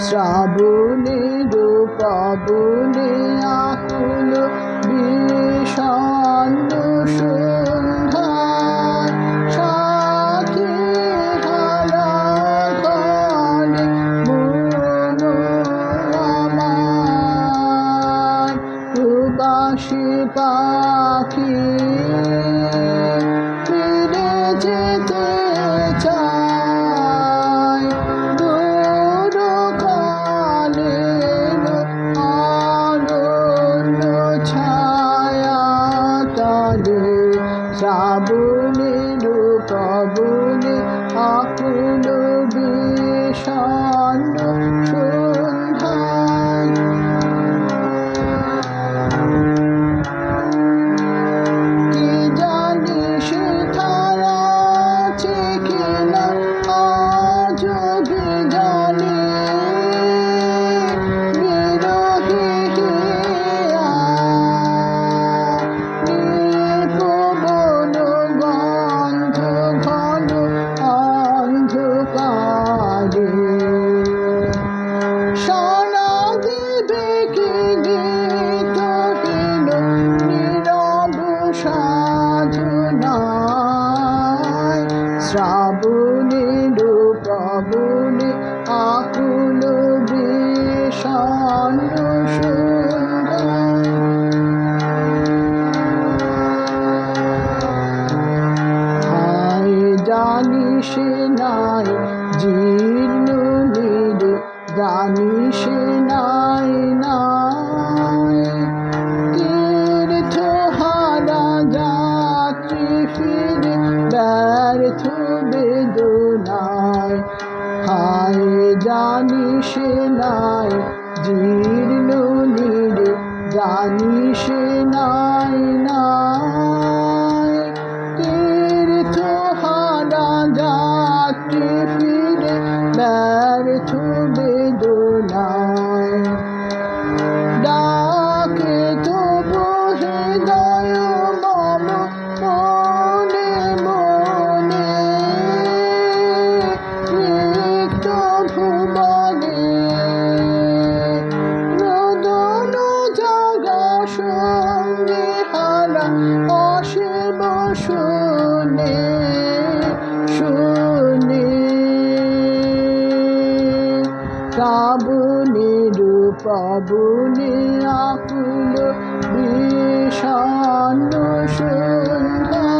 শ্রাবণের পাবনে আকুল বিষণ্ণ সন্ধ্যায় পাখি শ্রাবণের পবনে আপন বিষণ্ণ সাধনায় শ্রাবণের পবনে আকুল বিষণ্ণ সুন্দর। হায় জানি সে নাই, জীর্ণ নীর জানি সে নাই নাই। তীর্থ হারা যাত্রী জানি সে নাই জীর্ণ নীর জানি সে নাই নাই তীর্থ হারা যাত্রী ফিরে ব্যর্থ সঙ্গে হারা অসীম শুনে শুনে। কাবুনি রূপাবুনি আকুল বিষণ্ণ সন্ধ্যায়